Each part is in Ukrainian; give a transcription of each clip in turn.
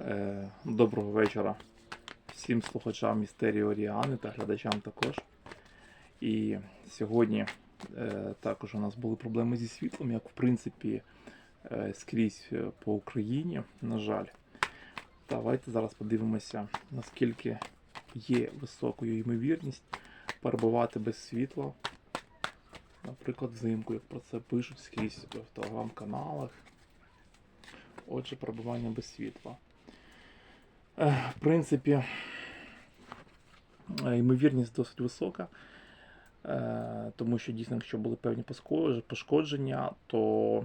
Е, Доброго вечора всім слухачам містерії Оріани та глядачам також. І сьогодні е, також у нас були проблеми зі світлом, як в принципі е, скрізь по Україні, на жаль. Давайте зараз подивимося, наскільки є високою ймовірність перебувати без світла. Наприклад, взимку, як про це пишуть скрізь в телеграм-каналах. Отже, перебування без світла. Е, В принципі, е, ймовірність досить висока, е, тому що дійсно, якщо були певні пошкодження, то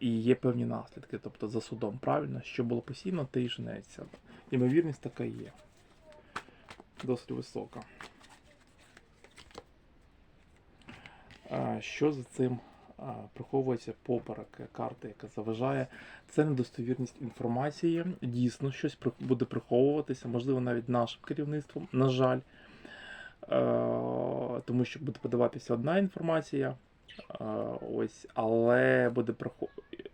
і є певні наслідки, тобто за судом, правильно, що було постійно, те і женеться. Ймовірність така є. Досить висока. Що за цим приховується поперек карти, яка заважає. Це недостовірність інформації. Дійсно, щось буде приховуватися, можливо, навіть нашим керівництвом, на жаль. Е, тому що буде подаватися одна інформація, е, ось, але буде прихо...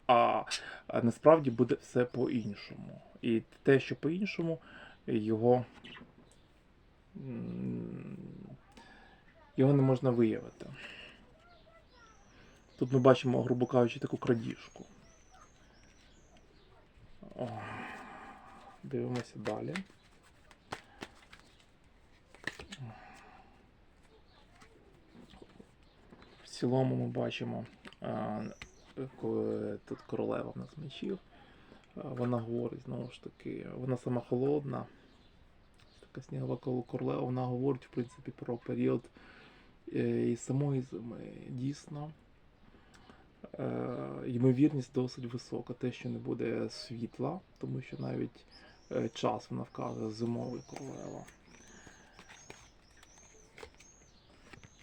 а, а насправді буде все по-іншому. І те, що по-іншому, його, його не можна виявити. Тут ми бачимо, грубо кажучи, таку крадіжку. О, дивимося далі. В цілому ми бачимо, коли тут королева в нас мечів. Вона говорить знову ж таки, вона сама холодна. Така снігова королева, вона говорить, в принципі, про період е, і самої зими. Дійсно, ймовірність досить висока, те, що не буде світла, тому що навіть е, час вона вказує зимовий королева.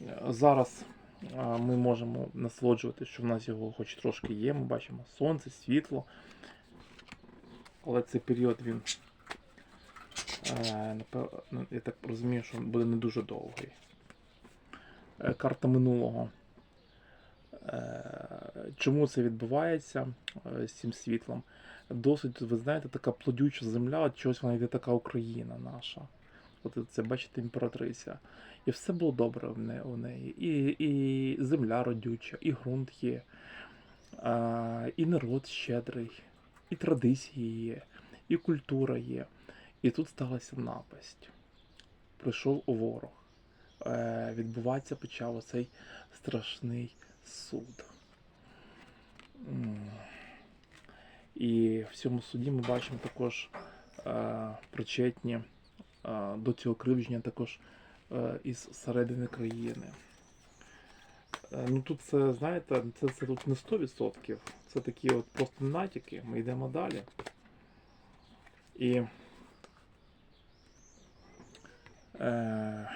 Е, Зараз е, ми можемо насолоджувати, що в нас його хоч трошки є. Ми бачимо сонце, світло. Але цей період він, е, ну, я так розумію, що буде не дуже довгий. Е, Карта минулого. Е, Чому це відбувається е, з цим світлом? Досить, ви знаєте, така плодюча земля, от чогось вона йде така Україна наша. От це, бачите, імператриця. І все було добре в не- у неї. І, і земля родюча, і ґрунт є, а, і народ щедрий, і традиції є, і культура є. І тут сталася напасть. Прийшов ворог. Е, відбуватися почав оцей страшний суд. І в цьому суді ми бачимо також е, причетні е, до цього кривдження також е, із середини країни. Ну тут це, знаєте, це, це тут не 100%, це такі от просто натяки. Ми йдемо далі. І е,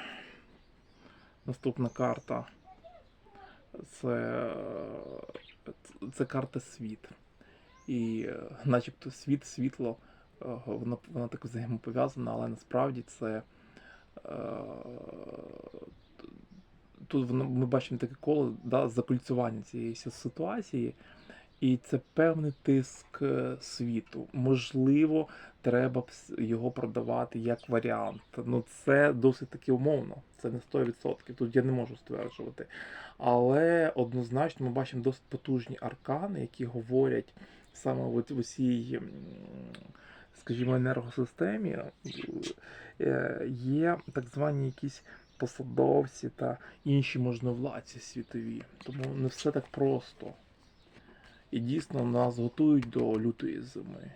наступна карта це, це карта світ. І е, начебто світ, світло, е, воно, воно так взаємопов'язано, але насправді це. е, Тут воно, ми бачимо таке коло да, закольцювання цієї ситуації, і це певний тиск е, світу. Можливо, треба його продавати як варіант. Ну це досить таки умовно, це не 100%. Тут я не можу стверджувати. Але однозначно ми бачимо досить потужні аркани, які говорять саме в усій, скажімо, енергосистемі е, є так звані якісь посадовці та інші можновладці світові. Тому не все так просто. І дійсно нас готують до лютої зими.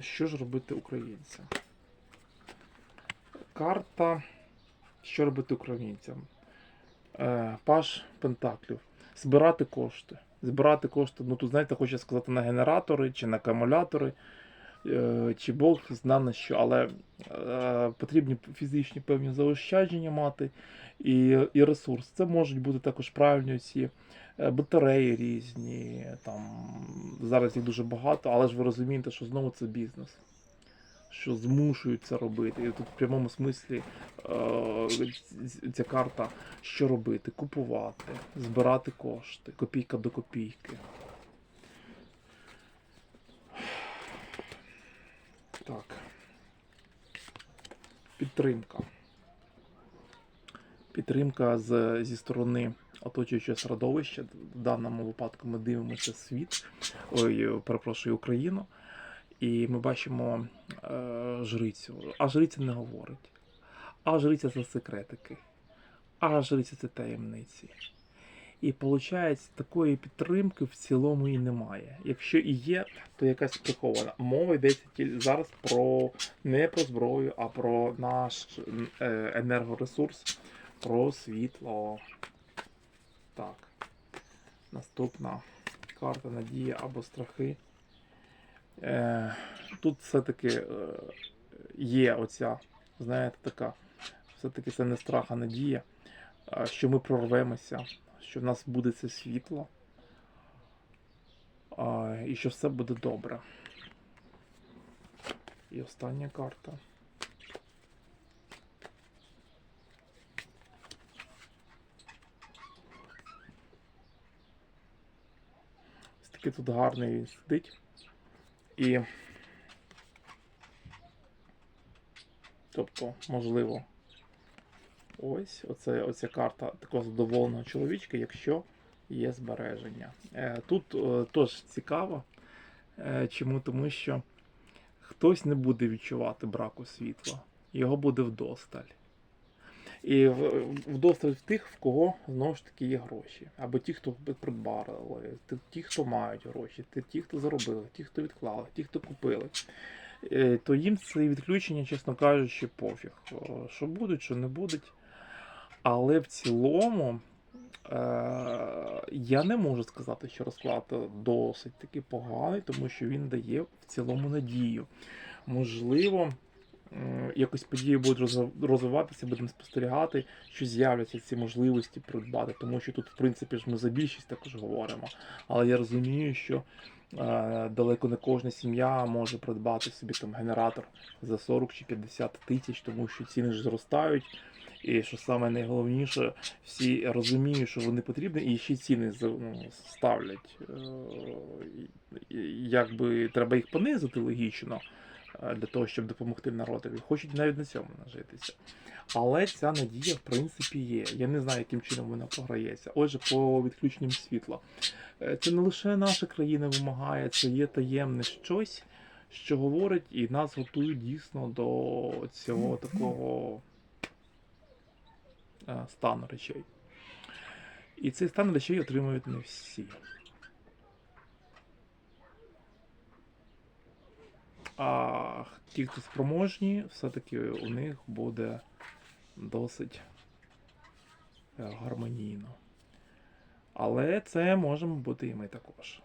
Що ж робити українцям? Карта. Що робити українцям? Е, Паш Пентаклів. Збирати кошти. Збирати кошти, ну тут, знаєте, хочу сказати, на генератори чи на акумулятори, чи Бог зна на що, але е, потрібні фізичні певні заощадження мати і, і ресурс. Це можуть бути також правильні ці е, батареї різні. Там, зараз їх дуже багато, але ж ви розумієте, що знову це бізнес. Що змушують це робити. І тут в прямому смислі е, ця карта, що робити? Купувати, збирати кошти, копійка до копійки. Підтримка. Підтримка з, зі сторони оточуючого середовища. В даному випадку ми дивимося світ, ой, перепрошую, Україну. І ми бачимо е, жрицю. А жриця не говорить. А жриця це секретики. А жриця це таємниці. І виходить, такої підтримки в цілому і немає. Якщо і є, то якась прихована. Мова йдеться зараз про не про зброю, а про наш е, енергоресурс, про світло. Так. Наступна карта Надія або страхи. Е, тут все-таки е, є оця, знаєте, така, все-таки це не страх, а надія, що ми прорвемося, що в нас буде це світло, е, і що все буде добре. І остання карта. Ось такий тут гарний він сидить. І. Тобто, можливо, ось оце, оця карта такого задоволеного чоловічка, якщо є збереження. Е, Тут е, теж цікаво. Е, Чому? Тому що хтось не буде відчувати браку світла, його буде вдосталь. І вдосталь в тих, в кого знову ж таки є гроші. Або ті, хто придбали, ті- хто мають гроші, ті, хто заробили, ті, хто відклали, ті, хто купили. То їм це відключення, чесно кажучи, пофіг. Що будуть, що не будуть. Але в цілому е, я не можу сказати, що розклад досить таки поганий, тому що він дає в цілому надію. Можливо, м, якось події будуть розв- розвиватися, будемо спостерігати, що з'являться ці можливості придбати, тому що тут, в принципі, ж ми за більшість також говоримо. Але я розумію, що е, далеко не кожна сім'я може придбати собі там генератор за 40 чи 50 тисяч, тому що ціни ж зростають. І що саме найголовніше, всі розуміють, що вони потрібні, і ще ціни ну, ставлять. Е, Якби треба їх понизити логічно е, для того, щоб допомогти народові. Хочуть навіть на цьому нажитися. Але ця надія, в принципі, є. Я не знаю, яким чином вона програється. Отже, по відключенням світла. Е, Це не лише наша країна вимагає, це є таємне щось, що говорить і нас готують дійсно до цього такого е, стану речей. І цей стан речей отримують не всі. А ті, хто спроможні, все-таки у них буде досить е, гармонійно. Але це можемо бути і ми також.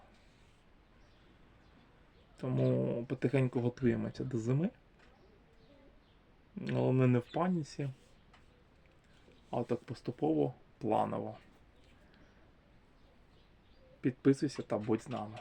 Тому потихеньку готуємося до зими. Головне не в паніці, а так поступово, планово. Підписуйся та будь з нами.